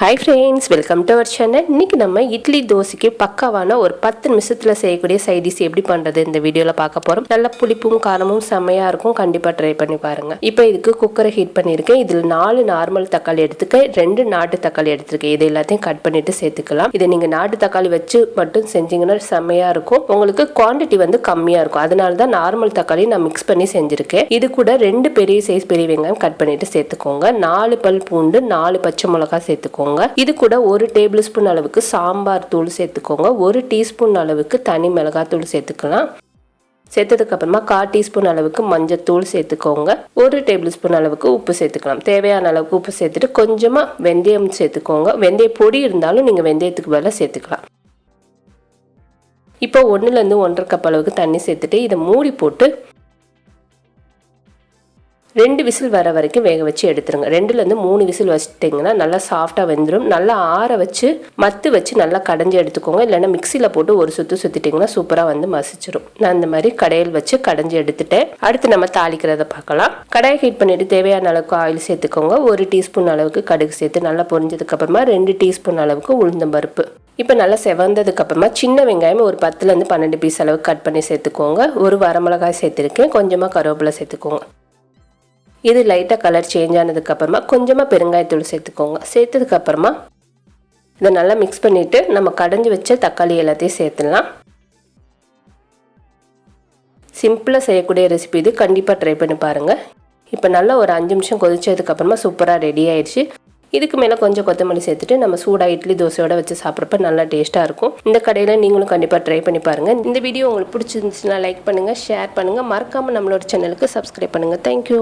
Hi friends welcome to our channel இன்னைக்கு நம்ம இட்லி தோசைக்கு பக்காவான ஒரு பத்து நிமிஷத்தில் செய்யக்கூடிய சைடிஸ் எப்படி பண்ணுறது இந்த வீடியோவில் பார்க்க போகிறோம் நல்ல புளிப்பும் காரமும் செம்மையாக இருக்கும். கண்டிப்பாக ட்ரை பண்ணி பாருங்கள் இப்போ இதுக்கு குக்கரை ஹீட் பண்ணியிருக்கேன். இதில் நாலு நார்மல் தக்காளி எடுத்துக்க ரெண்டு நாட்டு தக்காளி எடுத்துருக்கேன். இது எல்லாத்தையும் கட் பண்ணிட்டு சேர்த்துக்கலாம். இதை நீங்கள் நாட்டு தக்காளி வச்சு மட்டும் செஞ்சீங்கன்னா செம்மையாக இருக்கும். உங்களுக்கு குவான்டிட்டி வந்து கம்மியாக இருக்கும். அதனால தான் நார்மல் தக்காளி நான் மிக்ஸ் பண்ணி செஞ்சுருக்கேன். இது கூட ரெண்டு பெரிய சைஸ் பெரிய வெங்காயம் கட் பண்ணிட்டு சேர்த்துக்கோங்க. நாலு பல் பூண்டு நாலு பச்சை மிளகாய் சேர்த்துக்கோங்க. இது கூட ஒரு டேபிள் ஸ்பூன் அளவுக்கு சாம்பார் தூள் சேர்த்துக்கோங்க. ஒரு டீஸ்பூன் அளவுக்கு தனி மிளகாய் தூள் சேர்த்துக்கலாம். சேர்த்ததுக்கு அப்புறமா கால் டீஸ்பூன் அளவுக்கு மஞ்சத்தூள் சேர்த்துக்கோங்க. ஒரு டேபிள் ஸ்பூன் அளவுக்கு உப்பு சேர்த்துக்கலாம். தேவையான அளவுக்கு உப்பு சேர்த்துட்டு கொஞ்சமாக வெந்தயம் சேர்த்துக்கோங்க. வெந்தய பொடி இருந்தாலும் நீங்கள் வெந்தயத்துக்கு பதிலாக சேர்த்துக்கலாம். இப்போ ஒன்றுலேருந்து ஒன்றரை கப் அளவுக்கு தண்ணி சேர்த்துட்டு இதை மூடி போட்டு ரெண்டு விசில் வர வரைக்கும் வேக வச்சு எடுத்துருங்க. ரெண்டுலேருந்து மூணு விசில் வச்சிட்டிங்கன்னா நல்லா சாஃப்டாக வெந்துடும் நல்லா ஆற வச்சு மத்து வச்சு நல்லா கடைஞ்சி எடுத்துக்கோங்க. இல்லைன்னா மிக்சியில் போட்டு ஒரு சுற்று சுற்றிட்டிங்கன்னா சூப்பராக வந்து மசிச்சிடும் நான் இந்த மாதிரி கடையில் வச்சு கடைஞ்சி எடுத்துட்டேன். அடுத்து நம்ம தாளிக்கிறத பார்க்கலாம். கடையை ஹீட் பண்ணிவிட்டு தேவையான அளவுக்கு ஆயில் சேர்த்துக்கோங்க. ஒரு டீஸ்பூன் அளவுக்கு கடுகு சேர்த்து நல்லா பொரிஞ்சதுக்கப்புறமா ரெண்டு டீஸ்பூன் அளவுக்கு உளுந்தம்பருப்பு இப்போ நல்லா செவந்ததுக்கு அப்புறமா சின்ன வெங்காயம் ஒரு பத்துலேருந்து பன்னெண்டு பீஸ் அளவுக்கு கட் பண்ணி சேர்த்துக்கோங்க. ஒரு வரமிளகாய் சேர்த்துருக்கேன். கொஞ்சமாக கருவேப்பிலை சேர்த்துக்கோங்க. இது லைட்டாக கலர் சேஞ்ச் ஆனதுக்கப்புறமா கொஞ்சமாக பெருங்காயத்தூள் சேர்த்துக்கோங்க. சேர்த்ததுக்கப்புறமா இதை நல்லா மிக்ஸ் பண்ணிவிட்டு நம்ம கடைஞ்சி வச்ச தக்காளி எல்லாத்தையும் சேர்த்துடலாம். சிம்பிளாக செய்யக்கூடிய ரெசிபி இது. கண்டிப்பாக ட்ரை பண்ணி பாருங்கள் இப்போ நல்லா ஒரு அஞ்சு நிமிஷம் கொதிச்சதுக்கப்புறமா சூப்பராக ரெடி ஆயிடுச்சு. இதுக்கு மேலே கொஞ்சம் கொத்தமல்லி சேர்த்துட்டு நம்ம சூடாக இட்லி தோசையோட வச்சு சாப்பிட்றப்ப நல்லா டேஸ்ட்டாக இருக்கும். இந்த கடையில் நீங்களும் கண்டிப்பாக ட்ரை பண்ணி பாருங்கள் இந்த வீடியோ உங்களுக்கு பிடிச்சிருந்துச்சுன்னா லைக் பண்ணுங்கள் ஷேர் பண்ணுங்கள் மறக்காமல் நம்மளோட சேனலுக்கு சப்ஸ்கிரைப் பண்ணுங்கள் தேங்க்யூ